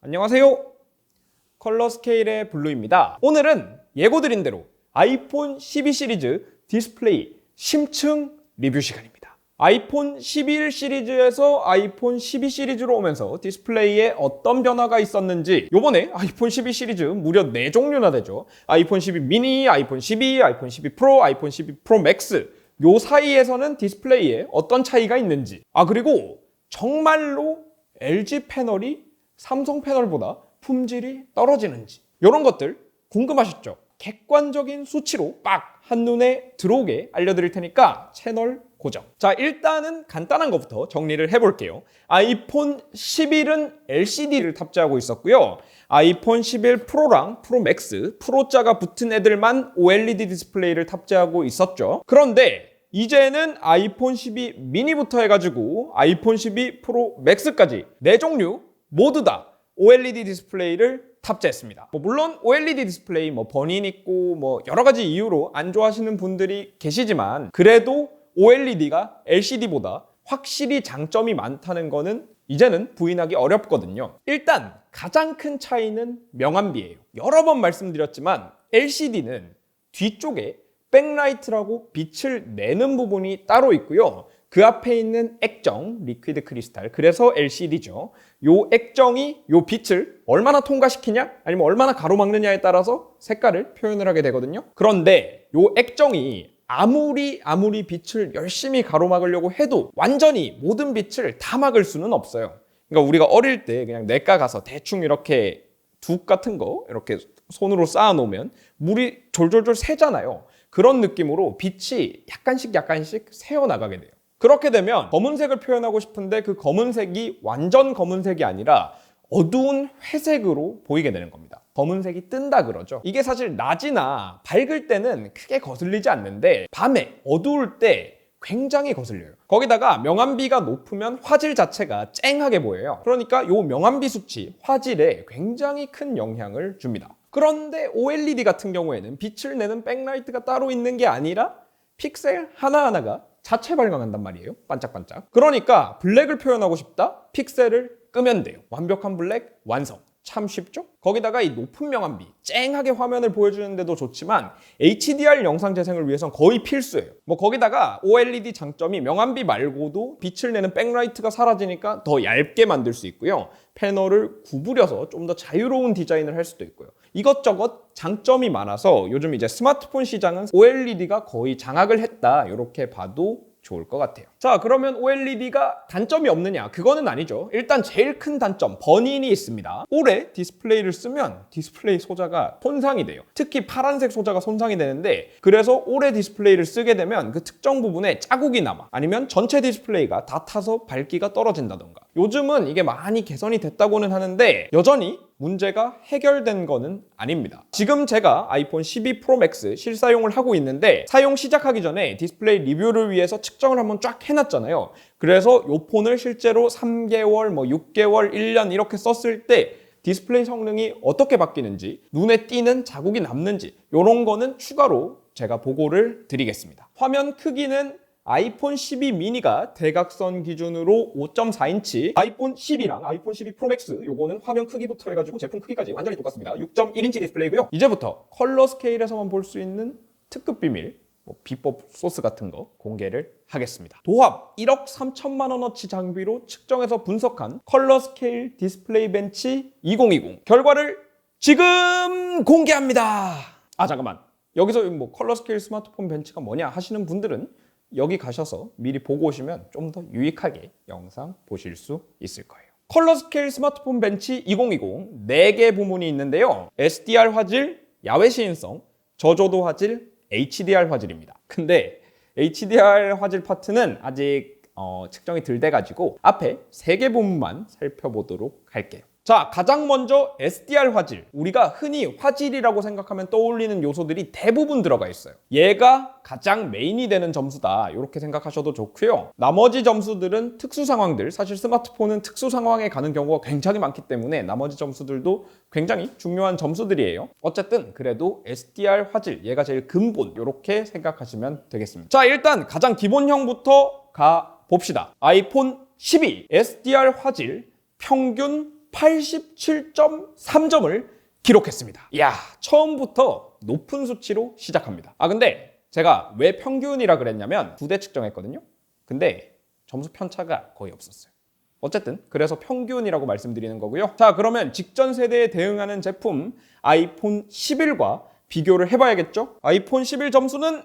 안녕하세요. 컬러 스케일의 블루입니다. 오늘은 예고드린 대로 아이폰 12 시리즈 디스플레이 심층 리뷰 시간입니다. 아이폰 11 시리즈에서 아이폰 12 시리즈로 오면서 디스플레이에 어떤 변화가 있었는지 요번에 아이폰 12 시리즈 무려 4종류나 되죠. 아이폰 12 미니, 아이폰 12, 아이폰 12 프로, 아이폰 12 프로 맥스 요 사이에서는 디스플레이에 어떤 차이가 있는지 아 그리고 정말로 LG 패널이 삼성 패널보다 품질이 떨어지는지 이런 것들 궁금하셨죠? 객관적인 수치로 빡 한눈에 들어오게 알려드릴 테니까 채널 고정. 자, 일단은 간단한 것부터 정리를 해볼게요. 아이폰 11은 LCD를 탑재하고 있었고요. 아이폰 11 프로랑 프로 맥스, 프로자가 붙은 애들만 OLED 디스플레이를 탑재하고 있었죠. 그런데 이제는 아이폰 12 미니부터 해가지고 아이폰 12 프로 맥스까지 네 종류 모두 다 OLED 디스플레이를 탑재했습니다. 뭐 물론 OLED 디스플레이 뭐 번인 있고 뭐 여러 가지 이유로 안 좋아하시는 분들이 계시지만 그래도 OLED가 LCD보다 확실히 장점이 많다는 거는 이제는 부인하기 어렵거든요. 일단 가장 큰 차이는 명암비예요. 여러 번 말씀드렸지만 LCD는 뒤쪽에 백라이트라고 빛을 내는 부분이 따로 있고요. 그 앞에 있는 액정, 리퀴드 크리스탈, 그래서 LCD죠. 요 액정이 요 빛을 얼마나 통과시키냐, 아니면 얼마나 가로막느냐에 따라서 색깔을 표현을 하게 되거든요. 그런데 요 액정이 아무리 아무리 빛을 열심히 가로막으려고 해도 완전히 모든 빛을 다 막을 수는 없어요. 그러니까 우리가 어릴 때 그냥 내과 가서 대충 이렇게 둑 같은 거 이렇게 손으로 쌓아 놓으면 물이 졸졸졸 새잖아요. 그런 느낌으로 빛이 약간씩 약간씩 새어 나가게 돼요. 그렇게 되면 검은색을 표현하고 싶은데 그 검은색이 완전 검은색이 아니라 어두운 회색으로 보이게 되는 겁니다. 검은색이 뜬다 그러죠. 이게 사실 낮이나 밝을 때는 크게 거슬리지 않는데 밤에 어두울 때 굉장히 거슬려요. 거기다가 명암비가 높으면 화질 자체가 쨍하게 보여요. 그러니까 이 명암비 수치, 화질에 굉장히 큰 영향을 줍니다. 그런데 OLED 같은 경우에는 빛을 내는 백라이트가 따로 있는 게 아니라 픽셀 하나하나가 자체 발광한단 말이에요. 반짝반짝. 그러니까 블랙을 표현하고 싶다? 픽셀을 끄면 돼요. 완벽한 블랙 완성. 참 쉽죠? 거기다가 이 높은 명암비, 쨍하게 화면을 보여주는데도 좋지만 HDR 영상 재생을 위해선 거의 필수예요. 뭐 거기다가 OLED 장점이 명암비 말고도 빛을 내는 백라이트가 사라지니까 더 얇게 만들 수 있고요. 패널을 구부려서 좀 더 자유로운 디자인을 할 수도 있고요. 이것저것 장점이 많아서 요즘 이제 스마트폰 시장은 OLED가 거의 장악을 했다. 이렇게 봐도 좋을 것 같아요. 자, 그러면 OLED가 단점이 없느냐? 그거는 아니죠. 일단 제일 큰 단점, 버닌이 있습니다. 오래 디스플레이를 쓰면 디스플레이 소자가 손상이 돼요. 특히 파란색 소자가 손상이 되는데 그래서 오래 디스플레이를 쓰게 되면 그 특정 부분에 자국이 남아. 아니면 전체 디스플레이가 다 타서 밝기가 떨어진다던가. 요즘은 이게 많이 개선이 됐다고는 하는데 여전히 문제가 해결된 거는 아닙니다. 지금 제가 아이폰 12 프로 맥스 실사용을 하고 있는데 사용 시작하기 전에 디스플레이 리뷰를 위해서 측정을 한번 쫙 해놨잖아요. 그래서 요 폰을 실제로 3개월, 뭐 6개월, 1년 이렇게 썼을 때 디스플레이 성능이 어떻게 바뀌는지, 눈에 띄는 자국이 남는지 이런 거는 추가로 제가 보고를 드리겠습니다. 화면 크기는 아이폰 12 미니가 대각선 기준으로 5.4인치, 아이폰 10이랑 아이폰 12 프로 맥스 요거는 화면 크기부터 해가지고 제품 크기까지 완전히 똑같습니다. 6.1인치 디스플레이고요. 이제부터 컬러 스케일에서만 볼 수 있는 특급 비밀, 뭐 비법 소스 같은 거 공개를 하겠습니다. 도합 1억 3천만 원어치 장비로 측정해서 분석한 컬러 스케일 디스플레이 벤치 2020 결과를 지금 공개합니다. 아 잠깐만 여기서 뭐 컬러 스케일 스마트폰 벤치가 뭐냐 하시는 분들은 여기 가셔서 미리 보고 오시면 좀 더 유익하게 영상 보실 수 있을 거예요. 컬러 스케일 스마트폰 벤치 2020 4개 부문이 있는데요. SDR 화질, 야외 시인성, 저조도 화질, HDR 화질입니다. 근데 HDR 화질 파트는 아직 어, 측정이 덜 돼가지고 앞에 3개 부분만 살펴보도록 할게요. 자, 가장 먼저 SDR 화질. 우리가 흔히 화질이라고 생각하면 떠올리는 요소들이 대부분 들어가 있어요. 얘가 가장 메인이 되는 점수다. 이렇게 생각하셔도 좋고요. 나머지 점수들은 특수 상황들. 사실 스마트폰은 특수 상황에 가는 경우가 굉장히 많기 때문에 나머지 점수들도 굉장히 중요한 점수들이에요. 어쨌든 그래도 SDR 화질, 얘가 제일 근본. 이렇게 생각하시면 되겠습니다. 자, 일단 가장 기본형부터 가 봅시다. 아이폰 12 SDR 화질 평균 87.3점을 기록했습니다. 이야, 처음부터 높은 수치로 시작합니다. 아, 근데 제가 왜 평균이라 그랬냐면 두대 측정했거든요. 근데 점수 편차가 거의 없었어요. 어쨌든 그래서 평균이라고 말씀드리는 거고요. 자, 그러면 직전 세대에 대응하는 제품 아이폰 11과 비교를 해봐야겠죠? 아이폰 11 점수는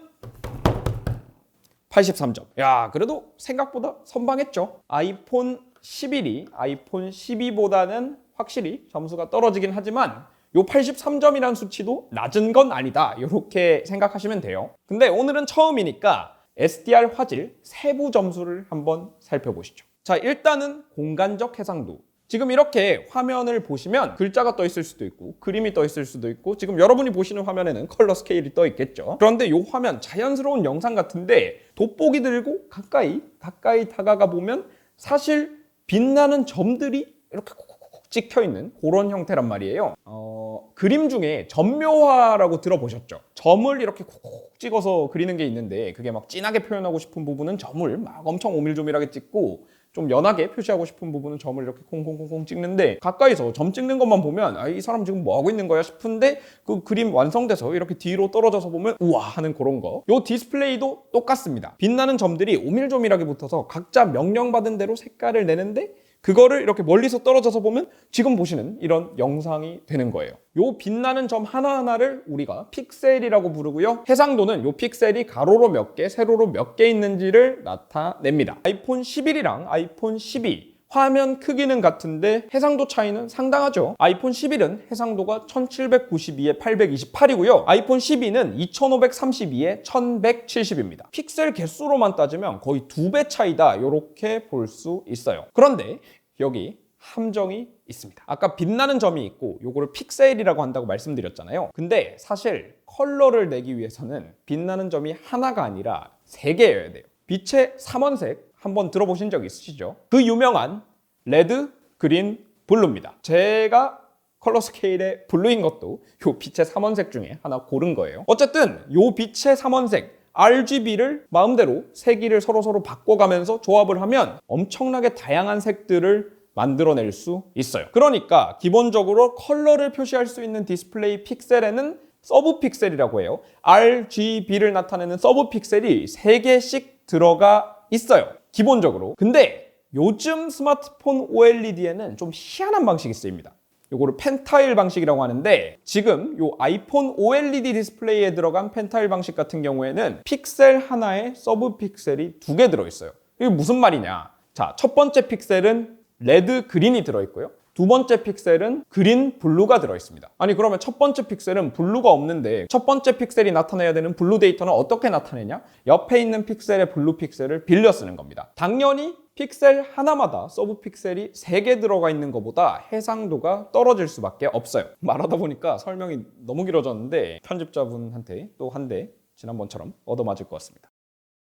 83점. 야, 그래도 생각보다 선방했죠. 아이폰 11이 아이폰 12보다는 확실히 점수가 떨어지긴 하지만 요 83점이라는 수치도 낮은 건 아니다. 이렇게 생각하시면 돼요. 근데 오늘은 처음이니까 SDR 화질 세부 점수를 한번 살펴보시죠. 자, 일단은 공간적 해상도. 지금 이렇게 화면을 보시면 글자가 떠 있을 수도 있고 그림이 떠 있을 수도 있고 지금 여러분이 보시는 화면에는 컬러 스케일이 떠 있겠죠. 그런데 이 화면 자연스러운 영상 같은데 돋보기 들고 가까이 가까이 다가가 보면 사실 빛나는 점들이 이렇게 콕콕콕 찍혀 있는 그런 형태란 말이에요. 어, 그림 중에 점묘화라고 들어보셨죠? 점을 이렇게 콕콕 찍어서 그리는 게 있는데 그게 막 진하게 표현하고 싶은 부분은 점을 막 엄청 오밀조밀하게 찍고 좀 연하게 표시하고 싶은 부분은 점을 이렇게 콩콩콩콩 찍는데 가까이서 점 찍는 것만 보면 아, 이 사람 지금 뭐 하고 있는 거야 싶은데 그 그림 완성돼서 이렇게 뒤로 떨어져서 보면 우와 하는 그런 거. 요 디스플레이도 똑같습니다. 빛나는 점들이 오밀조밀하게 붙어서 각자 명령받은 대로 색깔을 내는데 그거를 이렇게 멀리서 떨어져서 보면 지금 보시는 이런 영상이 되는 거예요. 요 빛나는 점 하나하나를 우리가 픽셀이라고 부르고요. 해상도는 요 픽셀이 가로로 몇 개, 세로로 몇 개 있는지를 나타냅니다. 아이폰 11이랑 아이폰 12 화면 크기는 같은데 해상도 차이는 상당하죠. 아이폰 11은 해상도가 1792에 828이고요. 아이폰 12는 2532에 1170입니다. 픽셀 개수로만 따지면 거의 두 배 차이다. 이렇게 볼 수 있어요. 그런데 여기 함정이 있습니다. 아까 빛나는 점이 있고 요거를 픽셀이라고 한다고 말씀드렸잖아요. 근데 사실 컬러를 내기 위해서는 빛나는 점이 하나가 아니라 세 개여야 돼요. 빛의 삼원색 한번 들어보신 적 있으시죠? 그 유명한 레드, 그린, 블루입니다. 제가 컬러 스케일의 블루인 것도 요 빛의 삼원색 중에 하나 고른 거예요. 어쨌든 요 빛의 삼원색 RGB를 마음대로 색이를 서로서로 바꿔가면서 조합을 하면 엄청나게 다양한 색들을 만들어낼 수 있어요. 그러니까 기본적으로 컬러를 표시할 수 있는 디스플레이 픽셀에는 서브 픽셀이라고 해요. RGB를 나타내는 서브 픽셀이 3개씩 들어가 있어요. 기본적으로. 근데 요즘 스마트폰 OLED에는 좀 희한한 방식이 쓰입니다. 요거를 펜타일 방식이라고 하는데 지금 요 아이폰 OLED 디스플레이에 들어간 펜타일 방식 같은 경우에는 픽셀 하나에 서브 픽셀이 두 개 들어있어요. 이게 무슨 말이냐? 자, 첫 번째 픽셀은 레드 그린이 들어있고요. 두 번째 픽셀은 그린 블루가 들어있습니다. 아니 그러면 첫 번째 픽셀은 블루가 없는데 첫 번째 픽셀이 나타내야 되는 블루 데이터는 어떻게 나타내냐? 옆에 있는 픽셀의 블루 픽셀을 빌려 쓰는 겁니다. 당연히 픽셀 하나마다 서브 픽셀이 3개 들어가 있는 것보다 해상도가 떨어질 수밖에 없어요. 말하다 보니까 설명이 너무 길어졌는데 편집자분한테 또 한 대 지난번처럼 얻어맞을 것 같습니다.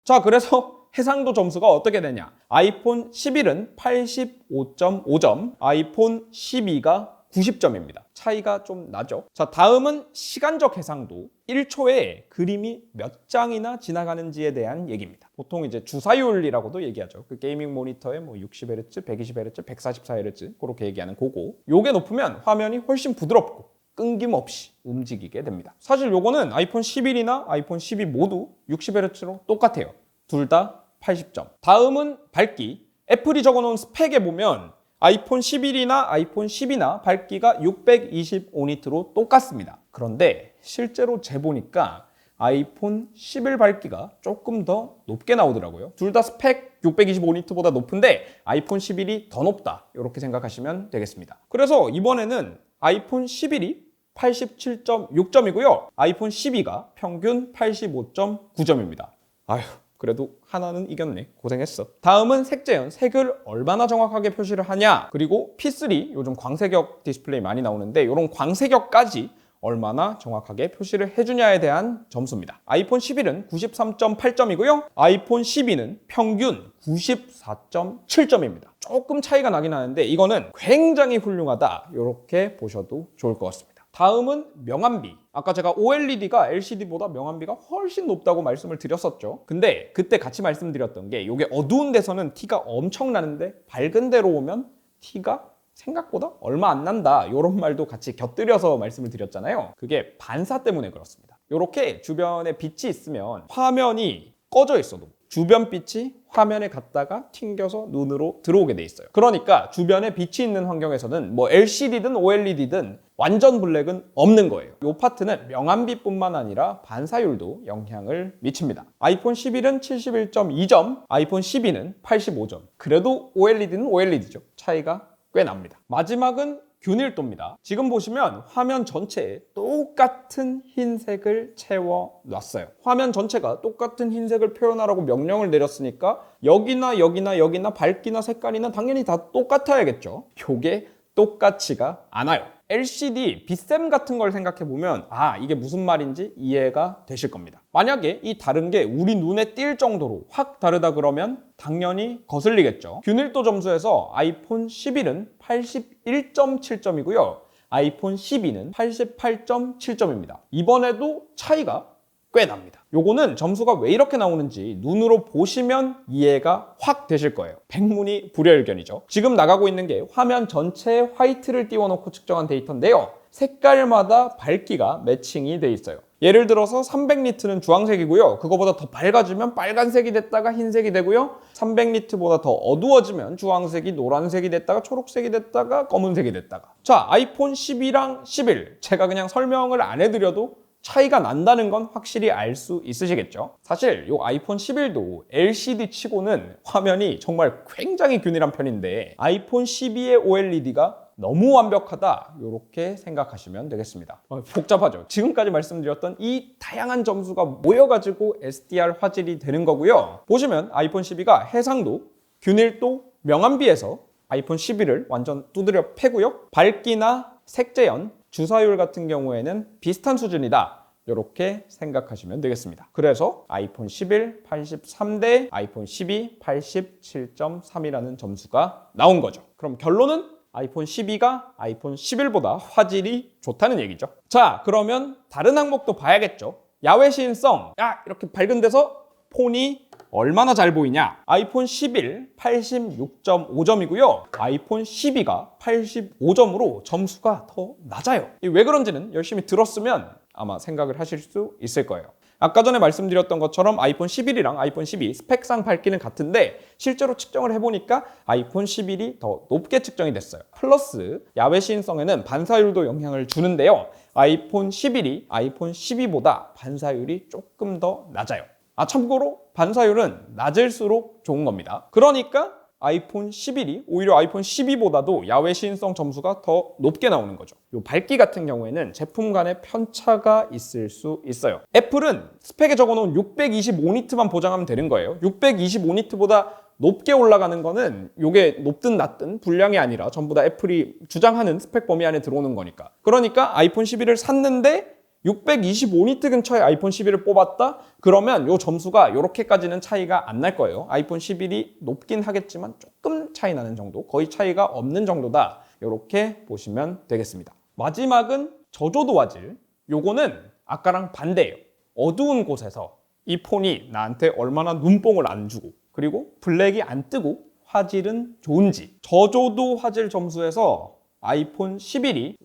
자, 그래서 해상도 점수가 어떻게 되냐? 아이폰 11은 85.5점, 아이폰 12가 90점입니다. 차이가 좀 나죠? 자, 다음은 시간적 해상도. 1초에 그림이 몇 장이나 지나가는지에 대한 얘기입니다. 보통 이제 주사율이라고도 얘기하죠. 그 게이밍 모니터에 뭐 60Hz, 120Hz, 144Hz 그렇게 얘기하는 그거. 요게 높으면 화면이 훨씬 부드럽고 끊김없이 움직이게 됩니다. 사실 요거는 아이폰 11이나 아이폰 12 모두 60Hz로 똑같아요. 둘 다 80점. 다음은 밝기. 애플이 적어놓은 스펙에 보면 아이폰 11이나 아이폰 10이나 밝기가 625니트로 똑같습니다. 그런데 실제로 재보니까 아이폰 11 밝기가 조금 더 높게 나오더라고요. 둘 다 스펙 625니트보다 높은데 아이폰 11이 더 높다. 이렇게 생각하시면 되겠습니다. 그래서 이번에는 아이폰 11이 87.6점이고요. 아이폰 12가 평균 85.9점입니다. 아휴, 그래도 하나는 이겼네. 고생했어. 다음은 색재현. 색을 얼마나 정확하게 표시를 하냐. 그리고 P3, 요즘 광색역 디스플레이 많이 나오는데 이런 광색역까지 얼마나 정확하게 표시를 해주냐에 대한 점수입니다. 아이폰 11은 93.8점이고요. 아이폰 12는 평균 94.7점입니다. 조금 차이가 나긴 하는데 이거는 굉장히 훌륭하다. 이렇게 보셔도 좋을 것 같습니다. 다음은 명암비. 아까 제가 OLED가 LCD보다 명암비가 훨씬 높다고 말씀을 드렸었죠. 근데 그때 같이 말씀드렸던 게 이게 어두운 데서는 티가 엄청 나는데 밝은 데로 오면 티가 생각보다 얼마 안 난다. 이런 말도 같이 곁들여서 말씀을 드렸잖아요. 그게 반사 때문에 그렇습니다. 이렇게 주변에 빛이 있으면 화면이 꺼져 있어도 주변 빛이 화면에 갔다가 튕겨서 눈으로 들어오게 돼 있어요. 그러니까 주변에 빛이 있는 환경에서는 뭐 LCD든 OLED든 완전 블랙은 없는 거예요. 이 파트는 명암비뿐만 아니라 반사율도 영향을 미칩니다. 아이폰 11은 71.2점, 아이폰 12는 85점. 그래도 OLED는 OLED죠. 차이가 꽤 납니다. 마지막은 균일도입니다. 지금 보시면 화면 전체에 똑같은 흰색을 채워 놨어요. 화면 전체가 똑같은 흰색을 표현하라고 명령을 내렸으니까 여기나 여기나 여기나 밝기나 색깔이나 당연히 다 똑같아야겠죠. 요게 똑같지가 않아요. LCD 빛샘 같은 걸 생각해 보면 아 이게 무슨 말인지 이해가 되실 겁니다. 만약에 이 다른 게 우리 눈에 띌 정도로 확 다르다 그러면 당연히 거슬리겠죠. 균일도 점수에서 아이폰 11은 81.7점이고요. 아이폰 12는 88.7점입니다. 이번에도 차이가 꽤 납니다. 요거는 점수가 왜 이렇게 나오는지 눈으로 보시면 이해가 확 되실 거예요. 백문이 불여일견이죠. 지금 나가고 있는 게 화면 전체에 화이트를 띄워놓고 측정한 데이터인데요. 색깔마다 밝기가 매칭이 돼 있어요. 예를 들어서 300니트는 주황색이고요. 그거보다 더 밝아지면 빨간색이 됐다가 흰색이 되고요. 300니트보다 더 어두워지면 주황색이 노란색이 됐다가 초록색이 됐다가 검은색이 됐다가. 자, 아이폰 12랑 11. 제가 그냥 설명을 안 해드려도 차이가 난다는 건 확실히 알 수 있으시겠죠? 사실 이 아이폰 11도 LCD 치고는 화면이 정말 굉장히 균일한 편인데 아이폰 12의 OLED가 너무 완벽하다 이렇게 생각하시면 되겠습니다. 어, 복잡하죠. 지금까지 말씀드렸던 이 다양한 점수가 모여가지고 SDR 화질이 되는 거고요. 보시면 아이폰 12가 해상도, 균일도, 명암비에서 아이폰 11을 완전 두드려 패고요. 밝기나 색재현, 주사율 같은 경우에는 비슷한 수준이다. 이렇게 생각하시면 되겠습니다. 그래서 아이폰 11 83대 아이폰 12 87.3이라는 점수가 나온 거죠. 그럼 결론은 아이폰 12가 아이폰 11보다 화질이 좋다는 얘기죠. 자, 그러면 다른 항목도 봐야겠죠. 야외 시인성. 야, 이렇게 밝은 데서 폰이 얼마나 잘 보이냐? 아이폰 11 86.5점이고요. 아이폰 12가 85점으로 점수가 더 낮아요. 왜 그런지는 열심히 들었으면 아마 생각을 하실 수 있을 거예요. 아까 전에 말씀드렸던 것처럼 아이폰 11이랑 아이폰 12 스펙상 밝기는 같은데 실제로 측정을 해보니까 아이폰 11이 더 높게 측정이 됐어요. 플러스 야외 시인성에는 반사율도 영향을 주는데요. 아이폰 11이 아이폰 12보다 반사율이 조금 더 낮아요. 아 참고로 반사율은 낮을수록 좋은 겁니다. 그러니까 아이폰 11이 오히려 아이폰 12보다도 야외 시인성 점수가 더 높게 나오는 거죠. 요 밝기 같은 경우에는 제품 간의 편차가 있을 수 있어요. 애플은 스펙에 적어놓은 625니트만 보장하면 되는 거예요. 625니트보다 높게 올라가는 거는 요게 높든 낮든 불량이 아니라 전부 다 애플이 주장하는 스펙 범위 안에 들어오는 거니까. 그러니까 아이폰 11을 샀는데 625니트 근처의 아이폰 11을 뽑았다? 그러면 요 점수가 이렇게까지는 차이가 안 날 거예요. 아이폰 11이 높긴 하겠지만 조금 차이 나는 정도, 거의 차이가 없는 정도다. 이렇게 보시면 되겠습니다. 마지막은 저조도 화질. 요거는 아까랑 반대예요. 어두운 곳에서 이 폰이 나한테 얼마나 눈뽕을 안 주고 그리고 블랙이 안 뜨고 화질은 좋은지 저조도 화질 점수에서 아이폰 11이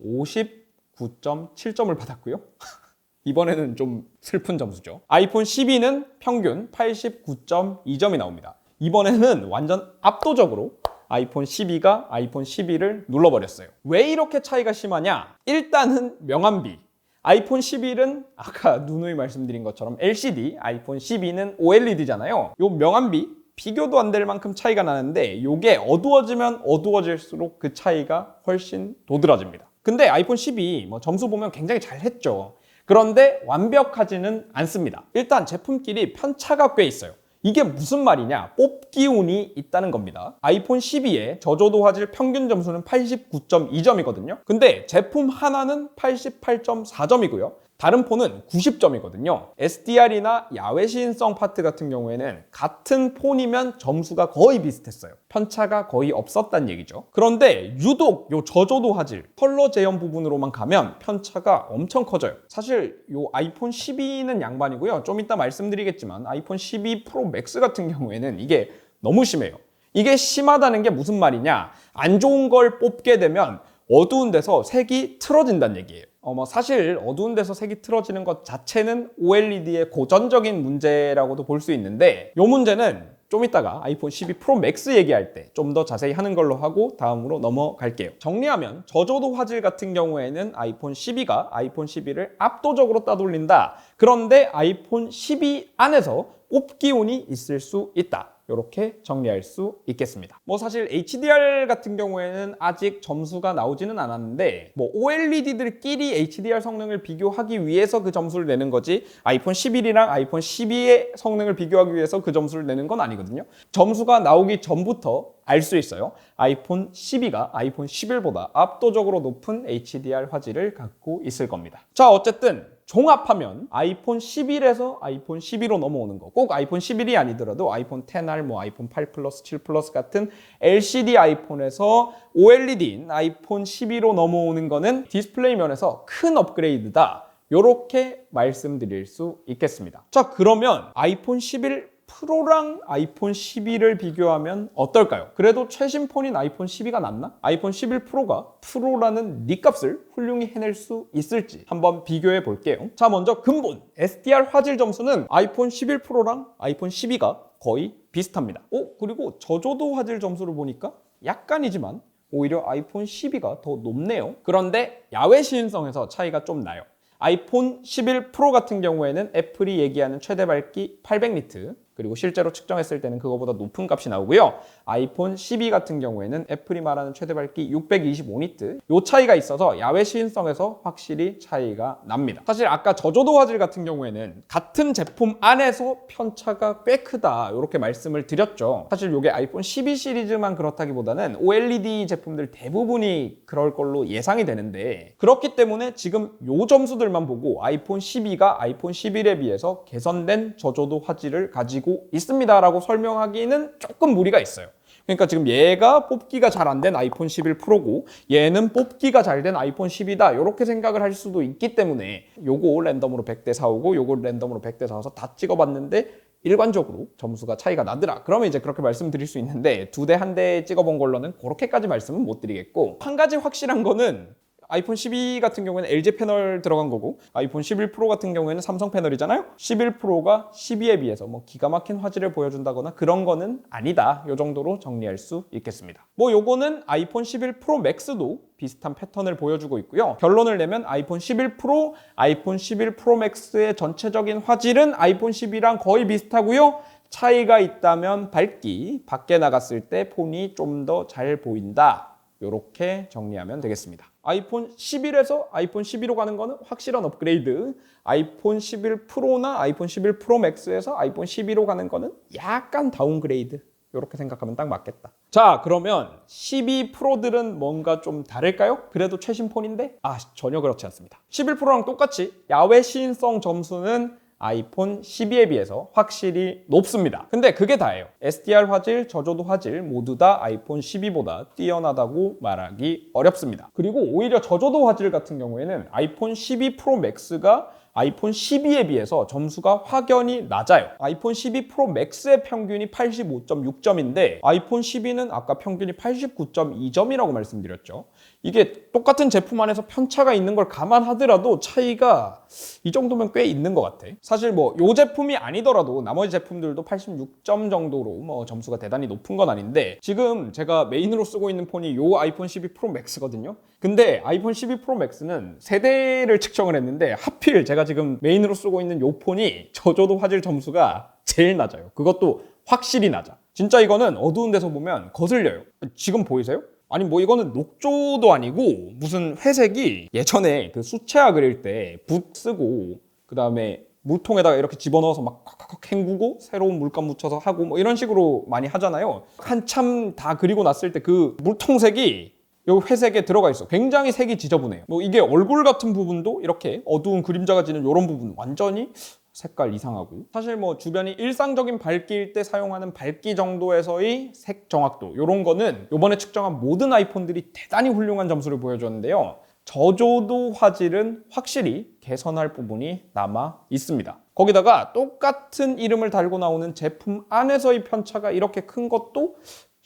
59.7점을 받았고요. 이번에는 좀 슬픈 점수죠. 아이폰 12는 평균 89.2점이 나옵니다. 이번에는 완전 압도적으로 아이폰 12가 아이폰 11을 눌러버렸어요. 왜 이렇게 차이가 심하냐? 일단은 명암비. 아이폰 11은 아까 누누이 말씀드린 것처럼 LCD, 아이폰 12는 OLED잖아요. 요 명암비 비교도 안 될 만큼 차이가 나는데 이게 어두워지면 어두워질수록 그 차이가 훨씬 도드라집니다. 근데 아이폰 12 뭐 점수 보면 굉장히 잘 했죠. 그런데 완벽하지는 않습니다. 일단 제품끼리 편차가 꽤 있어요. 이게 무슨 말이냐? 뽑기 운이 있다는 겁니다. 아이폰 12의 저조도 화질 평균 점수는 89.2점이거든요. 근데 제품 하나는 88.4점이고요. 다른 폰은 90점이거든요. SDR이나 야외 시인성 파트 같은 경우에는 같은 폰이면 점수가 거의 비슷했어요. 편차가 거의 없었단 얘기죠. 그런데 유독 요 저조도 화질, 컬러 재현 부분으로만 가면 편차가 엄청 커져요. 사실 요 아이폰 12는 양반이고요. 좀 이따 말씀드리겠지만 아이폰 12 프로 맥스 같은 경우에는 이게 너무 심해요. 이게 심하다는 게 무슨 말이냐? 안 좋은 걸 뽑게 되면 어두운 데서 색이 틀어진다는 얘기예요. 어, 뭐 사실 어두운 데서 색이 틀어지는 것 자체는 OLED의 고전적인 문제라고도 볼 수 있는데 이 문제는 좀 이따가 아이폰 12 프로 맥스 얘기할 때 좀 더 자세히 하는 걸로 하고 다음으로 넘어갈게요. 정리하면 저조도 화질 같은 경우에는 아이폰 12가 아이폰 11을 압도적으로 따돌린다. 그런데 아이폰 12 안에서 꼽기운이 있을 수 있다. 이렇게 정리할 수 있겠습니다. 뭐 사실 HDR 같은 경우에는 아직 점수가 나오지는 않았는데 뭐 OLED들끼리 HDR 성능을 비교하기 위해서 그 점수를 내는 거지 아이폰 11이랑 아이폰 12의 성능을 비교하기 위해서 그 점수를 내는 건 아니거든요. 점수가 나오기 전부터 알 수 있어요. 아이폰 12가 아이폰 11보다 압도적으로 높은 HDR 화질을 갖고 있을 겁니다. 자, 어쨌든 종합하면 아이폰 11에서 아이폰 12로 넘어오는 거. 꼭 아이폰 11이 아니더라도 아이폰 10R, 뭐 아이폰 8 플러스, 7 플러스 같은 LCD 아이폰에서 OLED인 아이폰 12로 넘어오는 거는 디스플레이 면에서 큰 업그레이드다. 이렇게 말씀드릴 수 있겠습니다. 자, 그러면 아이폰 11 프로랑 아이폰 12를 비교하면 어떨까요? 그래도 최신 폰인 아이폰 12가 낫나? 아이폰 11 프로가 프로라는 니값을 훌륭히 해낼 수 있을지 한번 비교해 볼게요. 자, 먼저 근본 SDR 화질 점수는 아이폰 11 프로랑 아이폰 12가 거의 비슷합니다. 어? 그리고 저조도 화질 점수를 보니까 약간이지만 오히려 아이폰 12가 더 높네요. 그런데 야외 시인성에서 차이가 좀 나요. 아이폰 11 프로 같은 경우에는 애플이 얘기하는 최대 밝기 800니트 그리고 실제로 측정했을 때는 그거보다 높은 값이 나오고요. 아이폰 12 같은 경우에는 애플이 말하는 최대 밝기 625니트 요 차이가 있어서 야외 시인성에서 확실히 차이가 납니다. 사실 아까 저조도 화질 같은 경우에는 같은 제품 안에서 편차가 꽤 크다 이렇게 말씀을 드렸죠. 사실 이게 아이폰 12 시리즈만 그렇다기보다는 OLED 제품들 대부분이 그럴 걸로 예상이 되는데 그렇기 때문에 지금 요 점수들만 보고 아이폰 12가 아이폰 11에 비해서 개선된 저조도 화질을 가지고 있습니다라고 설명하기는 조금 무리가 있어요. 그러니까 지금 얘가 뽑기가 잘 안 된 아이폰 11 프로고 얘는 뽑기가 잘 된 아이폰 10이다 이렇게 생각을 할 수도 있기 때문에 요거 랜덤으로 100대 사오고 요거 랜덤으로 100대 사와서 다 찍어봤는데 일관적으로 점수가 차이가 나더라. 그러면 이제 그렇게 말씀드릴 수 있는데 두 대 한 대 찍어본 걸로는 그렇게까지 말씀은 못 드리겠고 한 가지 확실한 거는 아이폰 12 같은 경우에는 LG 패널 들어간 거고 아이폰 11 프로 같은 경우에는 삼성 패널이잖아요. 11 프로가 12에 비해서 뭐 기가 막힌 화질을 보여준다거나 그런 거는 아니다. 요 정도로 정리할 수 있겠습니다. 뭐 요거는 아이폰 11 프로 맥스도 비슷한 패턴을 보여주고 있고요. 결론을 내면 아이폰 11 프로, 아이폰 11 프로 맥스의 전체적인 화질은 아이폰 12랑 거의 비슷하고요. 차이가 있다면 밝기, 밖에 나갔을 때 폰이 좀 더 잘 보인다. 이렇게 정리하면 되겠습니다. 아이폰 11에서 아이폰 12로 가는 거는 확실한 업그레이드. 아이폰 11 프로나 아이폰 11 프로 맥스에서 아이폰 12로 가는 거는 약간 다운그레이드. 이렇게 생각하면 딱 맞겠다. 자, 그러면 12 프로들은 뭔가 좀 다를까요? 그래도 최신 폰인데? 아, 전혀 그렇지 않습니다. 11 프로랑 똑같이 야외 시인성 점수는 아이폰 12에 비해서 확실히 높습니다. 근데 그게 다예요. SDR 화질, 저조도 화질 모두 다 아이폰 12보다 뛰어나다고 말하기 어렵습니다. 그리고 오히려 저조도 화질 같은 경우에는 아이폰 12 프로 맥스가 아이폰 12에 비해서 점수가 확연히 낮아요. 아이폰 12 프로 맥스의 평균이 85.6점인데 아이폰 12는 아까 평균이 89.2점이라고 말씀드렸죠. 이게 똑같은 제품 안에서 편차가 있는 걸 감안하더라도 차이가 이 정도면 꽤 있는 것 같아. 사실 뭐이 제품이 아니더라도 나머지 제품들도 86점 정도로 뭐 점수가 대단히 높은 건 아닌데 지금 제가 메인으로 쓰고 있는 폰이 이 아이폰 12 프로 맥스거든요. 근데 아이폰 12 프로 맥스는 세대를 측정을 했는데 하필 제가 지금 메인으로 쓰고 있는 이 폰이 저조도 화질 점수가 제일 낮아요. 그것도 확실히 낮아. 진짜 이거는 어두운 데서 보면 거슬려요. 지금 보이세요? 아니 뭐 이거는 녹조도 아니고 무슨 회색이 예전에 그 수채화 그릴 때 붓 쓰고 그 다음에 물통에다가 이렇게 집어넣어서 막 콱콱콱 헹구고 새로운 물감 묻혀서 하고 뭐 이런 식으로 많이 하잖아요. 한참 다 그리고 났을 때 그 물통색이 요 회색에 들어가 있어. 굉장히 색이 지저분해요. 뭐 이게 얼굴 같은 부분도 이렇게 어두운 그림자가 지는 이런 부분 완전히 색깔 이상하고 사실 뭐 주변이 일상적인 밝기일 때 사용하는 밝기 정도에서의 색 정확도 이런 거는 이번에 측정한 모든 아이폰들이 대단히 훌륭한 점수를 보여줬는데요. 저조도 화질은 확실히 개선할 부분이 남아 있습니다. 거기다가 똑같은 이름을 달고 나오는 제품 안에서의 편차가 이렇게 큰 것도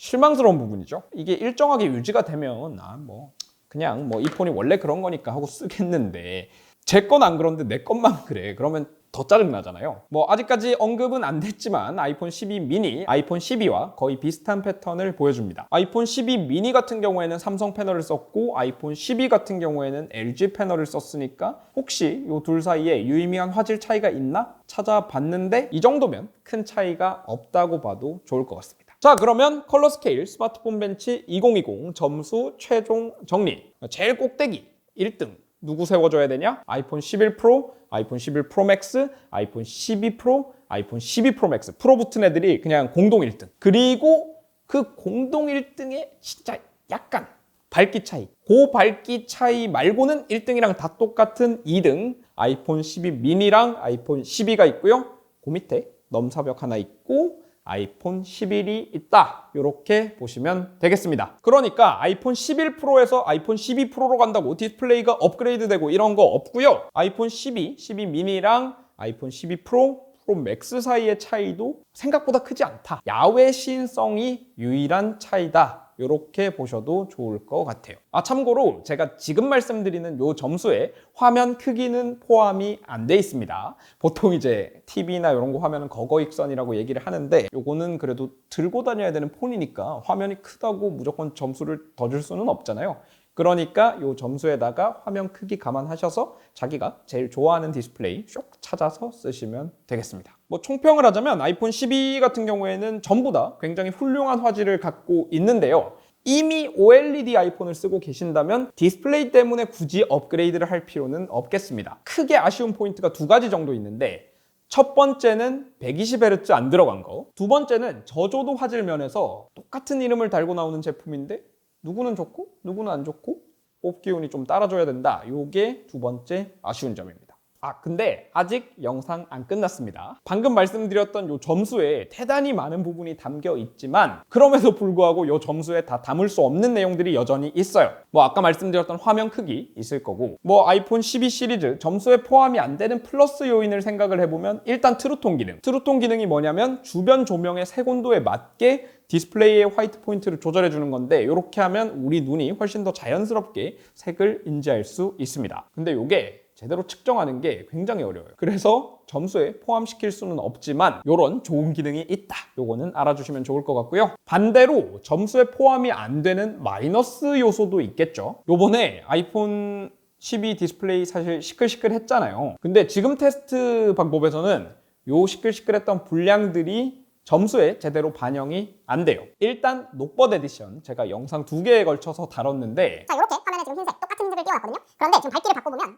실망스러운 부분이죠. 이게 일정하게 유지가 되면 아 뭐 그냥 뭐 이 폰이 원래 그런 거니까 하고 쓰겠는데 제 건 안 그런데 내 것만 그래. 그러면 더 짜증나잖아요. 뭐 아직까지 언급은 안 됐지만 아이폰 12 미니, 아이폰 12와 거의 비슷한 패턴을 보여줍니다. 아이폰 12 미니 같은 경우에는 삼성 패널을 썼고 아이폰 12 같은 경우에는 LG 패널을 썼으니까 혹시 이 둘 사이에 유의미한 화질 차이가 있나 찾아봤는데 이 정도면 큰 차이가 없다고 봐도 좋을 것 같습니다. 자 그러면 컬러 스케일 스마트폰 벤치 2020 점수 최종 정리. 제일 꼭대기 1등 누구 세워줘야 되냐? 아이폰 11 프로, 아이폰 11 프로 맥스, 아이폰 12 프로, 아이폰 12 프로 맥스. 프로 붙은 애들이 그냥 공동 1등. 그리고 그 공동 1등에 진짜 약간 밝기 차이. 그 밝기 차이 말고는 1등이랑 다 똑같은 2등. 아이폰 12 미니랑 아이폰 12가 있고요. 그 밑에 넘사벽 하나 있고 아이폰 11이 있다. 이렇게 보시면 되겠습니다. 그러니까 아이폰 11 프로에서 아이폰 12 프로로 간다고 디스플레이가 업그레이드 되고 이런 거 없고요. 아이폰 12, 12 미니랑 아이폰 12 프로, 프로 맥스 사이의 차이도 생각보다 크지 않다. 야외 시인성이 유일한 차이다. 이렇게 보셔도 좋을 것 같아요. 아 참고로 제가 지금 말씀드리는 요 점수에 화면 크기는 포함이 안 돼 있습니다. 보통 이제 TV나 이런 거 화면은 거거익선이라고 얘기를 하는데 요거는 그래도 들고 다녀야 되는 폰이니까 화면이 크다고 무조건 점수를 더 줄 수는 없잖아요. 그러니까 요 점수에다가 화면 크기 감안하셔서 자기가 제일 좋아하는 디스플레이 쇽 찾아서 쓰시면 되겠습니다. 뭐 총평을 하자면 아이폰 12 같은 경우에는 전부 다 굉장히 훌륭한 화질을 갖고 있는데요. 이미 OLED 아이폰을 쓰고 계신다면 디스플레이 때문에 굳이 업그레이드를 할 필요는 없겠습니다. 크게 아쉬운 포인트가 두 가지 정도 있는데 첫 번째는 120Hz 안 들어간 거. 두 번째는 저조도 화질 면에서 똑같은 이름을 달고 나오는 제품인데 누구는 좋고 누구는 안 좋고 뽑기 운이 좀 따라줘야 된다. 요게 두 번째 아쉬운 점입니다. 아 근데 아직 영상 안 끝났습니다. 방금 말씀드렸던 요 점수에 대단히 많은 부분이 담겨 있지만 그럼에도 불구하고 요 점수에 다 담을 수 없는 내용들이 여전히 있어요. 뭐 아까 말씀드렸던 화면 크기 있을 거고 뭐 아이폰 12 시리즈 점수에 포함이 안 되는 플러스 요인을 생각을 해보면 일단 트루톤 기능. 트루톤 기능이 뭐냐면 주변 조명의 색온도에 맞게 디스플레이의 화이트 포인트를 조절해 주는 건데 이렇게 하면 우리 눈이 훨씬 더 자연스럽게 색을 인지할 수 있습니다. 근데 이게 제대로 측정하는 게 굉장히 어려워요. 그래서 점수에 포함시킬 수는 없지만 이런 좋은 기능이 있다. 요거는 알아주시면 좋을 것 같고요. 반대로 점수에 포함이 안 되는 마이너스 요소도 있겠죠. 요번에 아이폰 12 디스플레이 사실 시끌시끌했잖아요. 근데 지금 테스트 방법에서는 요 시끌시끌했던 분량들이 점수에 제대로 반영이 안 돼요. 일단 녹벗 에디션 제가 영상 두 개에 걸쳐서 다뤘는데 자, 이렇게 화면에 지금 흰색 똑같은 흰색을 띄워놨거든요. 그런데 지금 밝기를 바꿔보면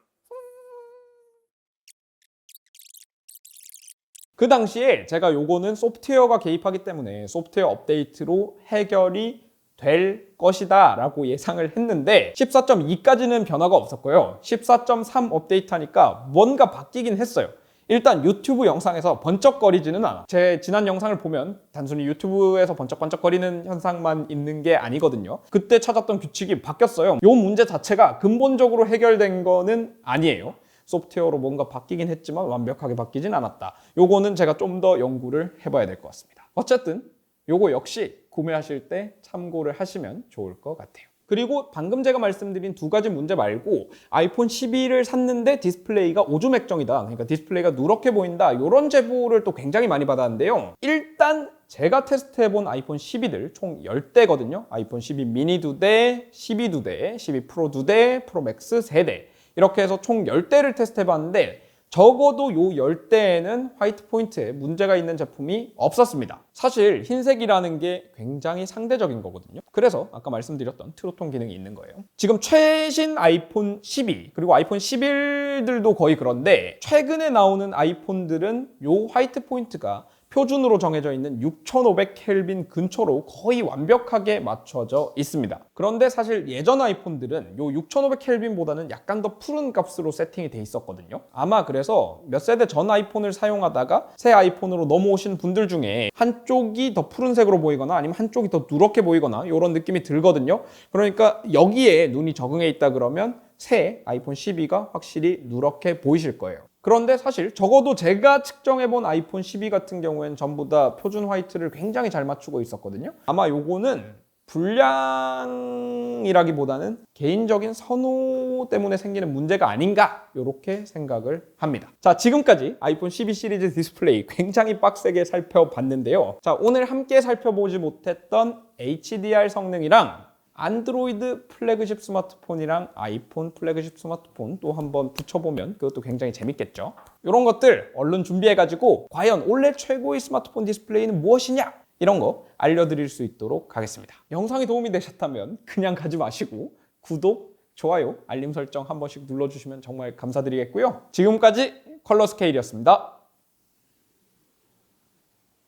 그 당시에 제가 요거는 소프트웨어가 개입하기 때문에 소프트웨어 업데이트로 해결이 될 것이다 라고 예상을 했는데 14.2까지는 변화가 없었고요. 14.3 업데이트 하니까 뭔가 바뀌긴 했어요. 일단 유튜브 영상에서 번쩍거리지는 않아. 제 지난 영상을 보면 단순히 유튜브에서 번쩍번쩍거리는 현상만 있는 게 아니거든요. 그때 찾았던 규칙이 바뀌었어요. 요 문제 자체가 근본적으로 해결된 거는 아니에요 소프트웨어로 뭔가 바뀌긴 했지만 완벽하게 바뀌진 않았다. 요거는 제가 좀 더 연구를 해봐야 될 것 같습니다. 어쨌든 요거 역시 구매하실 때 참고를 하시면 좋을 것 같아요. 그리고 방금 제가 말씀드린 두 가지 문제 말고 아이폰 12를 샀는데 디스플레이가 오줌 액정이다. 그러니까 디스플레이가 누렇게 보인다. 이런 제보를 또 굉장히 많이 받았는데요. 일단 제가 테스트해본 아이폰 12들 총 10대거든요. 아이폰 12 미니 2대, 12 2대, 12 프로 2대, 프로 맥스 3대. 이렇게 해서 총 10대를 테스트해 봤는데 적어도 요 10대에는 화이트 포인트에 문제가 있는 제품이 없었습니다. 사실 흰색이라는 게 굉장히 상대적인 거거든요. 그래서 아까 말씀드렸던 트루톤 기능이 있는 거예요. 지금 최신 아이폰 12 그리고 아이폰 11들도 거의 그런데 최근에 나오는 아이폰들은 요 화이트 포인트가 표준으로 정해져 있는 6500 켈빈 근처로 거의 완벽하게 맞춰져 있습니다. 그런데 사실 예전 아이폰들은 요 6500 켈빈보다는 약간 더 푸른 값으로 세팅이 돼 있었거든요. 아마 그래서 몇 세대 전 아이폰을 사용하다가 새 아이폰으로 넘어오신 분들 중에 한쪽이 더 푸른색으로 보이거나 아니면 한쪽이 더 누렇게 보이거나 이런 느낌이 들거든요. 그러니까 여기에 눈이 적응해 있다 그러면 새 아이폰 12가 확실히 누렇게 보이실 거예요. 그런데 사실 적어도 제가 측정해 본 아이폰 12 같은 경우에는 전부 다 표준 화이트를 굉장히 잘 맞추고 있었거든요. 아마 요거는 불량이라기보다는 개인적인 선호 때문에 생기는 문제가 아닌가 이렇게 생각을 합니다. 자 지금까지 아이폰 12 시리즈 디스플레이 굉장히 빡세게 살펴봤는데요. 자 오늘 함께 살펴보지 못했던 HDR 성능이랑 안드로이드 플래그십 스마트폰이랑 아이폰 플래그십 스마트폰 또 한번 붙여보면 그것도 굉장히 재밌겠죠. 이런 것들 얼른 준비해가지고 과연 올해 최고의 스마트폰 디스플레이는 무엇이냐? 이런 거 알려드릴 수 있도록 하겠습니다. 영상이 도움이 되셨다면 그냥 가지 마시고 구독, 좋아요, 알림 설정 한 번씩 눌러주시면 정말 감사드리겠고요. 지금까지 컬러 스케일이었습니다.